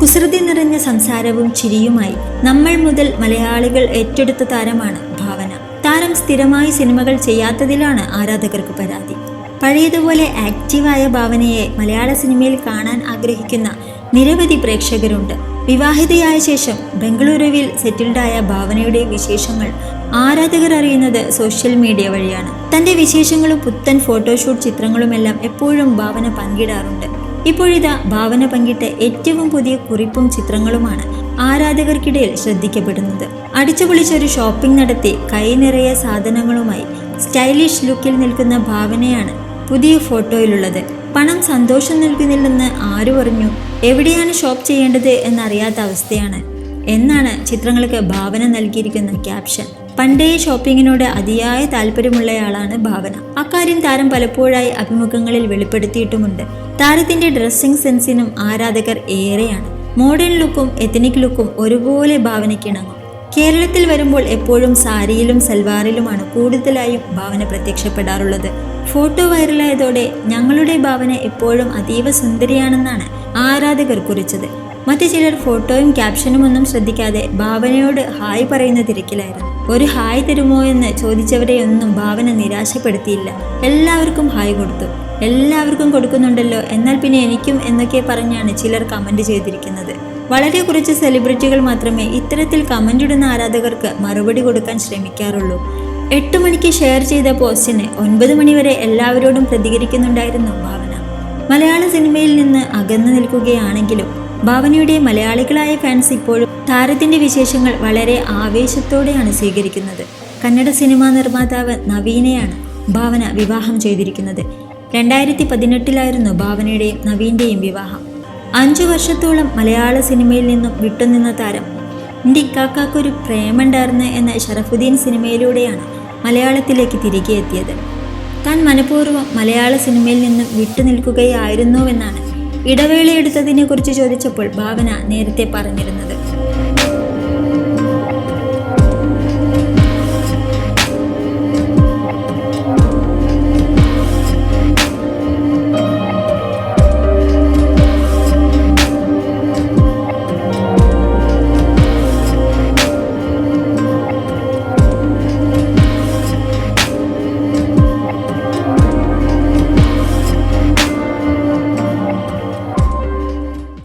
കുസൃതി നിറഞ്ഞ സംസാരവും ചിരിയുമായി നമ്മൾ മുതൽ മലയാളികൾ ഏറ്റെടുത്ത താരമാണ് ഭാവന. താരം സ്ഥിരമായി സിനിമകൾ ചെയ്യാത്തതിലാണ് ആരാധകർക്ക് പരാതി. പഴയതുപോലെ ആക്റ്റീവായ ഭാവനയെ മലയാള സിനിമയിൽ കാണാൻ ആഗ്രഹിക്കുന്ന നിരവധി പ്രേക്ഷകരുണ്ട്. വിവാഹിതയായ ശേഷം ബംഗളൂരുവിൽ സെറ്റിൽഡായ ഭാവനയുടെ വിശേഷങ്ങൾ ആരാധകർ അറിയുന്നത് സോഷ്യൽ മീഡിയ വഴിയാണ്. തന്റെ വിശേഷങ്ങളും പുത്തൻ ഫോട്ടോഷൂട്ട് ചിത്രങ്ങളുമെല്ലാം എപ്പോഴും ഭാവന പങ്കിടാറുണ്ട്. ഇപ്പോഴിതാ ഭാവന പങ്കിട്ട ഏറ്റവും പുതിയ കുറിപ്പും ചിത്രങ്ങളുമാണ് ആരാധകർക്കിടയിൽ ശ്രദ്ധിക്കപ്പെടുന്നത്. അടിച്ചുപൊളിച്ചൊരു ഷോപ്പിംഗ് നടത്തി കൈ നിറയെ സാധനങ്ങളുമായി സ്റ്റൈലിഷ് ലുക്കിൽ നിൽക്കുന്ന ഭാവനയാണ് പുതിയ ഫോട്ടോയിലുള്ളത്. പണം സന്തോഷം നൽകുന്നില്ലെന്ന് ആരു പറഞ്ഞു? എവിടെയാണ് ഷോപ്പ് ചെയ്യേണ്ടത് എന്നറിയാത്ത അവസ്ഥയാണ്. എന്നാണ് ചിത്രങ്ങൾക്ക് ഭാവന നൽകിയിരിക്കുന്ന ക്യാപ്ഷൻ. പണ്ടേ ഷോപ്പിങ്ങിനോട് അതിയായ താല്പര്യമുള്ളയാളാണ് ഭാവന. അക്കാര്യം താരം പലപ്പോഴായി അഭിമുഖങ്ങളിൽ വെളിപ്പെടുത്തിയിട്ടുമുണ്ട്. താരത്തിന്റെ ഡ്രസ്സിംഗ് സെൻസിനും ആരാധകർ ഏറെയാണ്. മോഡേൺ ലുക്കും എത്തനിക് ലുക്കും ഒരുപോലെ ഭാവനയ്ക്കിണങ്ങും. കേരളത്തിൽ വരുമ്പോൾ എപ്പോഴും സാരിയിലും സൽവാറിലുമാണ് കൂടുതലായും ഭാവന പ്രത്യക്ഷപ്പെടാറുള്ളത്. ഫോട്ടോ വൈറലായതോടെ ഞങ്ങളുടെ ഭാവന എപ്പോഴും അതീവ സുന്ദരിയാണെന്നാണ് ആരാധകർ കുറിച്ചത്. മറ്റു ചിലർ ഫോട്ടോയും ക്യാപ്ഷനും ഒന്നും ശ്രദ്ധിക്കാതെ ഭാവനയോട് ഹായ് പറയുന്ന തിരക്കിലായിരുന്നു. ഒരു ഹായ് തരുമോ എന്ന് ചോദിച്ചവരെയൊന്നും ഭാവന നിരാശപ്പെടുത്തിയില്ല. എല്ലാവർക്കും ഹായ് കൊടുത്തു. എല്ലാവർക്കും കൊടുക്കുന്നുണ്ടല്ലോ എന്നാൽ പിന്നെ എനിക്കും എന്നൊക്കെ പറഞ്ഞാണ് ചിലർ കമന്റ് ചെയ്തിരിക്കുന്നത്. വളരെ കുറച്ച് സെലിബ്രിറ്റികൾ മാത്രമേ ഇത്തരത്തിൽ കമന്റ് ഇടുന്ന ആരാധകർക്ക് മറുപടി കൊടുക്കാൻ ശ്രമിക്കാറുള്ളൂ. എട്ട് മണിക്ക് ഷെയർ ചെയ്ത പോസ്റ്റിന് ഒൻപത് മണിവരെ എല്ലാവരോടും പ്രതികരിക്കുന്നുണ്ടായിരുന്നു ഭാവന. മലയാള സിനിമയിൽ നിന്ന് അകന്നു നിൽക്കുകയാണെങ്കിലും ഭാവനയുടെ മലയാളികളായ ഫാൻസ് ഇപ്പോഴും താരത്തിന്റെ വിശേഷങ്ങൾ വളരെ ആവേശത്തോടെയാണ് സ്വീകരിക്കുന്നത്. കന്നഡ സിനിമാ നിർമ്മാതാവ് നവീനെയാണ് ഭാവന വിവാഹം ചെയ്തിരിക്കുന്നത്. രണ്ടായിരത്തി പതിനെട്ടിലായിരുന്നു ഭാവനയുടെയും നവീന്റെയും വിവാഹം. അഞ്ചു വർഷത്തോളം മലയാള സിനിമയിൽ നിന്നും വിട്ടുനിന്ന താരം എന്റെ ഇക്കാക്കൊരു പ്രേമുണ്ടായിരുന്നു എന്ന ഷറഫുദ്ദീൻ സിനിമയിലൂടെയാണ് മലയാളത്തിലേക്ക് തിരികെ എത്തിയത് താൻ മനഃപൂർവം മലയാള സിനിമയിൽ നിന്നും വിട്ടുനിൽക്കുകയായിരുന്നുവെന്നാണ് ഇടവേളയെടുത്തതിനെ കുറിച്ച് ചോദിച്ചപ്പോൾ ഭാവന നേരത്തെ പറഞ്ഞിരുന്നത്.